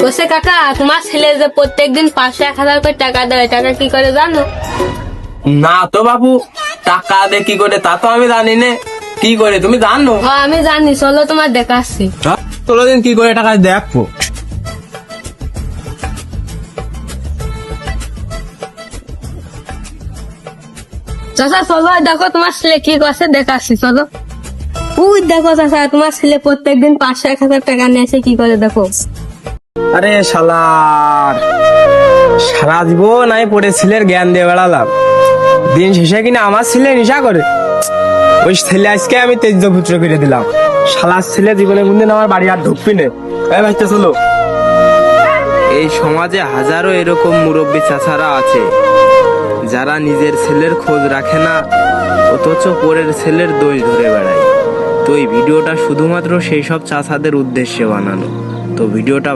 Kose কাকা তোমার ছেলে যে প্রত্যেকদিন পাঁচশো এক হাজার করে টাকা দেয় টাকা কি করে জানো? না তো বাবু টাকা দে কি করে তা তো আমি জানি না। কি করে তুমি জানো? ও আমি জানি চলো তোমার দেখাচ্ছি। তোলো দিন কি করে টাকা দেখব চাচা চলো দেখো তোমার ছেলে কি করছে দেখাচ্ছি চলো। উই দেখো চাচা তোমার ছেলে প্রত্যেকদিন পাঁচশো এক হাজার টাকা নিয়েছে কি করে দেখো? আরে শালার। সারা জীবন আমি পড়ে ছেলের জ্ঞান দিয়ে বেড়ালাম। দিন শেষে কিনা আমার ছেলে নেশা করে। ওই ছেলে আজকে আমি তেজ পুত্র করে দিলাম। শালার ছেলে জীবনে কোনদিন আমার বাড়ি আর ঢুকবি না। এই চলো। এই সমাজে হাজারো এরকম মুরব্বী চাচারা আছে। যারা নিজের ছেলের খোঁজ রাখে না, অথচ পরের ছেলের দোষ ধরে বেড়ায়। তো এই ভিডিওটা শুধুমাত্র সেই সব চাচাদের উদ্দেশ্যে বানানো। তো ভিডিওটা